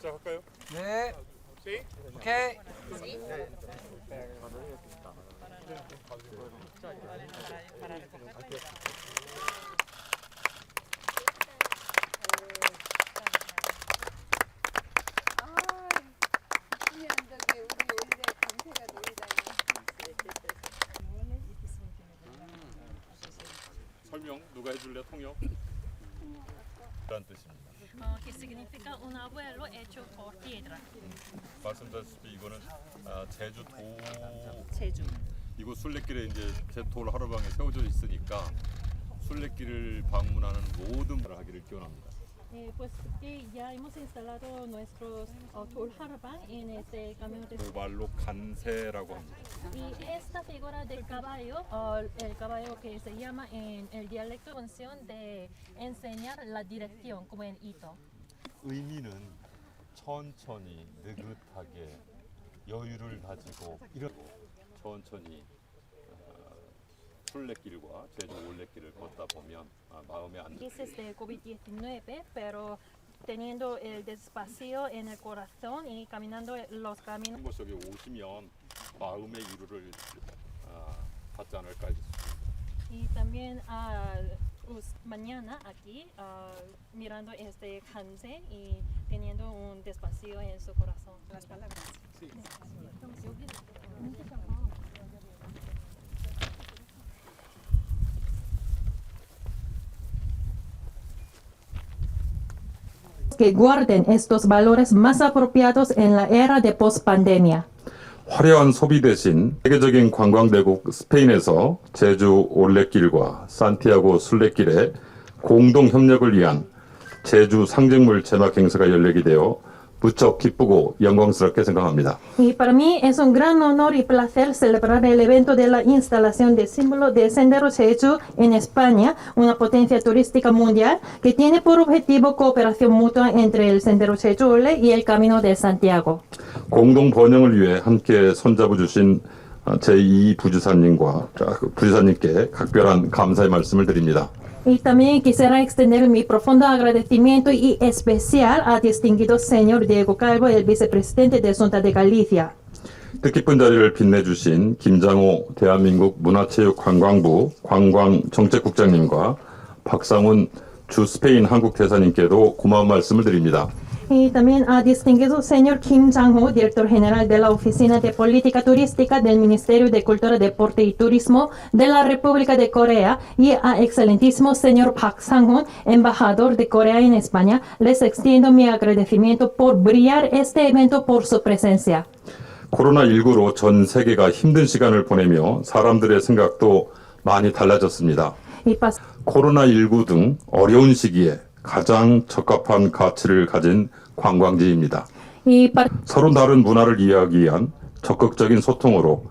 시작할까요? 네. 시 오케이. 설명 누가 해줄래 통역? 라는 뜻입니다. Que significa un abuelo hecho por piedra. 말씀드렸다시피 이거는 아, 제주 도 제주. 이곳 순례길에 이제 제돌 하루방에 세워져 있으니까 순례길을 방문하는 모든 분을 하기를 기원합니다. Eh, pues que ya hemos instalado nuestros uh, tour harapan en este camión de 그 말로 간세라고 합니다. y esta figura del caballo, uh, el caballo que se llama en el dialecto función de enseñar la dirección como en Ito. 의미는 천천히 느긋하게 여유를 가지고 이렇게 천천히 어, 순례길과 제주 올레길을 걷다 보면 아, 마음에 안 Crisis de COVID-19, pero teniendo el despacio en el corazón y caminando los caminos. 한 곳 여기 오시면 마음의 위로를 아, 받지 않을까 싶습니다. Y también ah, us- mañana aquí ah, mirando este Hanse y teniendo un despacio en su corazón. Las palabras. Que guarden estos valores más apropiados en la era de pospandemia. 화려한 소비 대신 세계적인 관광대국 스페인에서 제주 올레길과 산티아고 순례길의 공동 협력을 위한 제주 상징물 제막 행사가 열리게 되어 무척 기쁘고 영광스럽게 생각합니다. Y para mí es un gran honor y placer celebrar el evento de la instalación del símbolo de Sendero Jeju en España, una potencia turística mundial que tiene por objetivo cooperación mutua entre el Sendero Jeju Ole y el Camino de Santiago. 공동 번영을 위해 함께 손잡아 주신 제2 부주사님과 부주사님께 각별한 감사의 말씀을 드립니다. Y también quisiera extender mi profundo agradecimiento y especial a distinguido señor Diego Calvo, el vicepresidente de Junta de Galicia. 뜻깊은 자리를 빛내주신 김장호 대한민국 문화체육관광부 관광정책국장님과 박상훈 주 스페인 한국 대사님께도 고마운 말씀을 드립니다. Y también a distinguido señor Kim Jang-ho, director general de la Oficina de Política Turística del Ministerio de Cultura, Deporte y Turismo de la República de Corea, y a excelentísimo señor Park Sang-hoon, embajador de Corea en España, les extiendo mi agradecimiento por brillar este evento por su presencia. 코로나19로 전 세계가 힘든 시간을 보내며 사람들의 생각도 많이 달라졌습니다. Y pas- 코로나19 등 어려운 시기에 가장 적합한 가치를 가진 관광지입니다. 서로 다른 문화를 이해하기 위한 적극적인 소통으로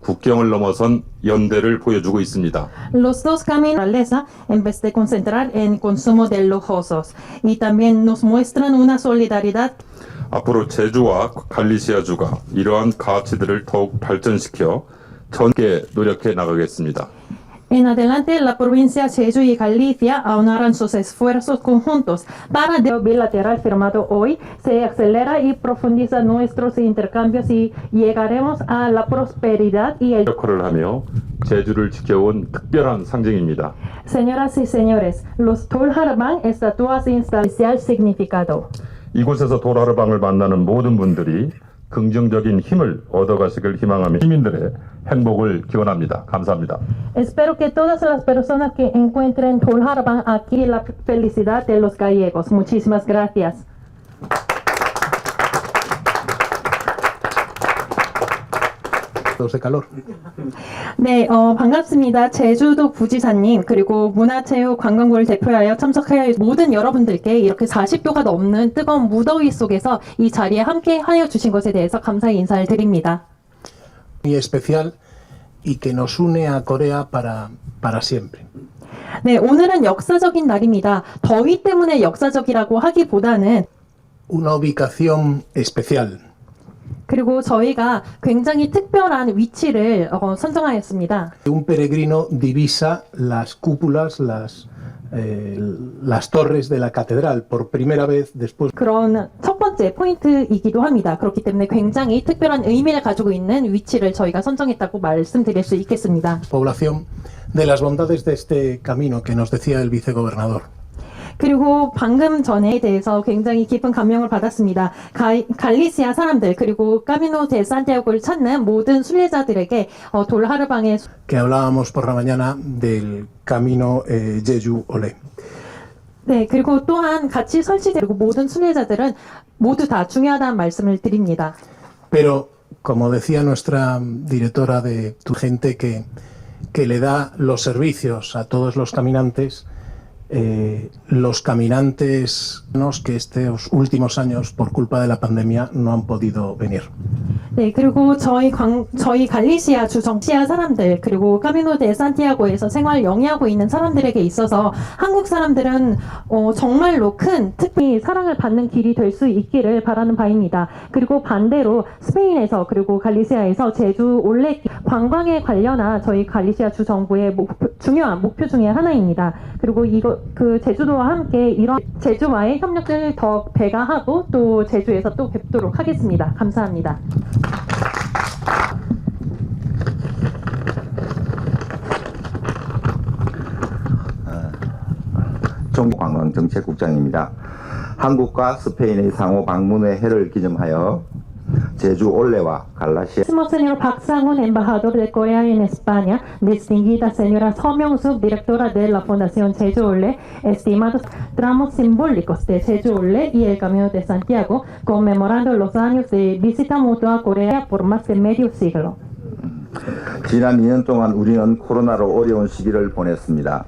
국경을 넘어선 연대를 보여주고 있습니다. Los dos caminos naturaleza en vez de concentrar en consumo de lujosos y también nos muestran una solidaridad 앞으로 제주와 갈리시아주가 이러한 가치들을 더욱 발전시켜 전개 노력해 나가겠습니다. En adelante, la provincia Jeju y Galicia aunarán sus esfuerzos conjuntos para el bilateral firmado hoy se acelera y profundiza nuestros intercambios y llegaremos a la prosperidad y el 역할을 하며 제주를 지켜온 특별한 상징입니다. Señoras y señores, los Tulharban estatuas instalan especial significado. 이곳에서 도라르방을 만나는 모든 분들이 긍정적인 힘을 얻어가시길 희망하며 시민들의 행복을 기원합니다. 감사합니다. Espero que todas las personas que encuentren Tulharban aquí la felicidad de los gallegos. Muchísimas gracias. 네, 어, 반갑습니다. 제주도 부지사님 그리고 문화체육 관광부를 대표하여 참석하여 모든 여러분들께 이렇게 40도가 넘는 뜨거운 무더위 속에서 이 자리에 함께 하여 주신 것에 대해서 감사의 인사를 드립니다. Muy especial y que nos une a Corea para, para siempre. 네, 오늘은 역사적인 날입니다. 더위 때문에 역사적이라고 하기보다는 Una ubicación especial. 그리고 저희가 굉장히 특별한 위치를 어, 선정하였습니다. Un peregrino divisa las cúpulas, las, eh, las torres de la catedral por primera vez después 그런 첫 번째 포인트이기도 합니다. 그렇기 때문에 굉장히 특별한 의미를 가지고 있는 위치를 저희가 선정했다고 말씀드릴 수 있겠습니다. Población de las bondades de este camino que nos decía el vicegobernador. 그리고 방금 전에 대해서 굉장히 깊은 감명을 받았습니다. 가, 갈리시아 사람들 그리고 까미노 데 산티아고를 찾는 모든 순례자들에게 어, 돌하르방의 que hablábamos por la mañana del camino eh, Jeju Ole. 네 그리고 또한 같이 설치되고 모든 순례자들은 모두 다 중요하다는 말씀을 드립니다. Pero, como decía nuestra directora de tu gente que, que le da los servicios a todos los caminantes, eh, los caminantes nos que estos últimos años, por culpa de la pandemia, no han podido venir. 네, 그리고 저희 광, 저희 갈리시아 주 정시아 사람들, 그리고 까미노 데 산티아고에서 생활 영위하고 있는 사람들에게 있어서 한국 사람들은 어, 정말로 큰 특히 사랑을 받는 길이 될 수 있기를 바라는 바입니다. 그리고 반대로 스페인에서 그리고 갈리시아에서 제주 올레 관광에 관련한 저희 갈리시아 주 정부의 목표, 중요한 목표 중에 하나입니다. 그리고 이거 그 제주도와 함께 이런 제주와의 협력을 더 배가하고 또 제주에서 또 뵙도록 하겠습니다. 감사합니다. 정관광정책국장입니다. 한국과 스페인의 상호 방문의 해를 기념하여 제주 올레와 갈라시아 Próximo señor Park Sang-un, embajador de Corea en España, distinguida señora So Myung-suk, directora de la Fundación Jeju Olé, estimados tramos simbólicos de Jeju Olé y el Camino de Santiago, conmemorando los años de visita mutua a Corea por más de medio siglo. 지난 2년 동안 우리는 코로나로 어려운 시기를 보냈습니다.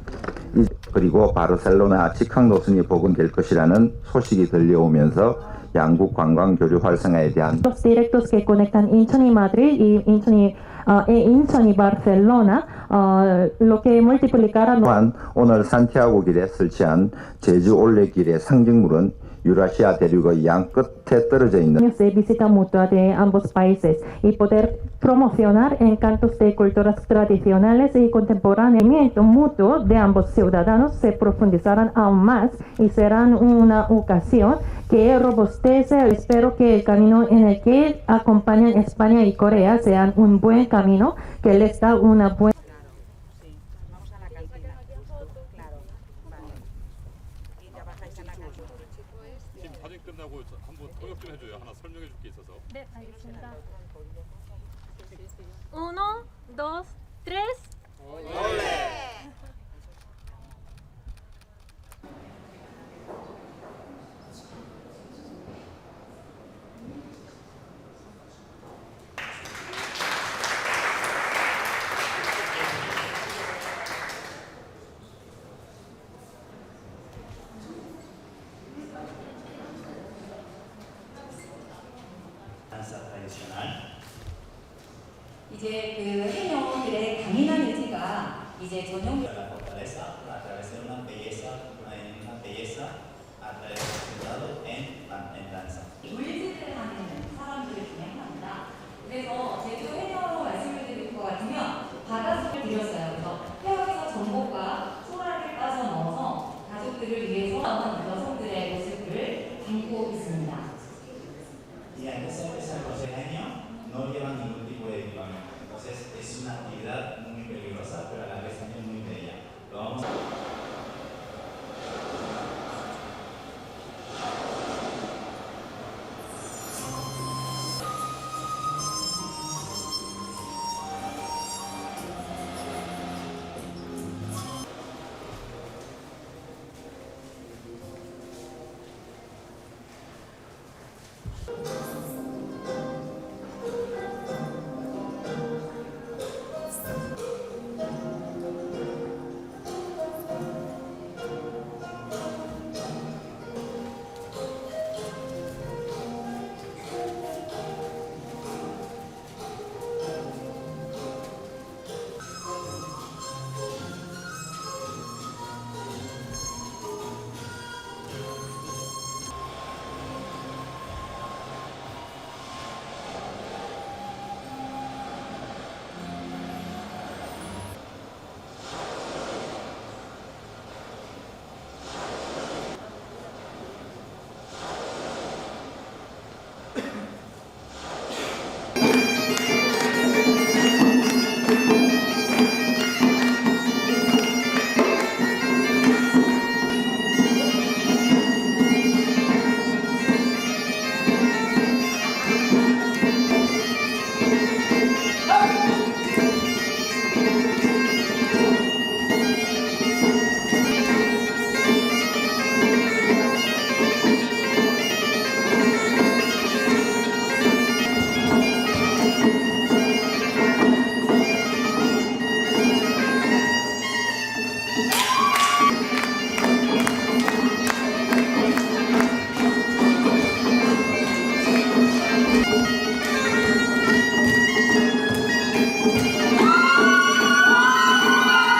이- 그리고 바르셀로나 직항 노선이 복원될 것이라는 소식이 들려오면서 양국 관광 교류 활성화에 대한 Los directos que conectan Incheon y Madrid y Incheon y, ah, e Incheon y Barcelona, ah, lo que multiplicará 또한 오늘 산티아고 길에 설치한 제주 올레길의 상징물은 유라시아 대륙의 양 끝에 떨어져 있는 años de visita mutua de ambos países y poder promocionar encantos de culturas tradicionales y contemporáneas. El movimiento mutuo de ambos ciudadanos se profundizarán aún más y serán una ocasión que robustece. Espero que el camino en el que acompañan España y Corea sean un buen camino que les da una buena dos, tres. danza tradicional. 이제 그 해녀들의 강인한 의지가 이제 전용 actividad muy peligrosa, pero a la vez también muy bella. Lo vamos a 네,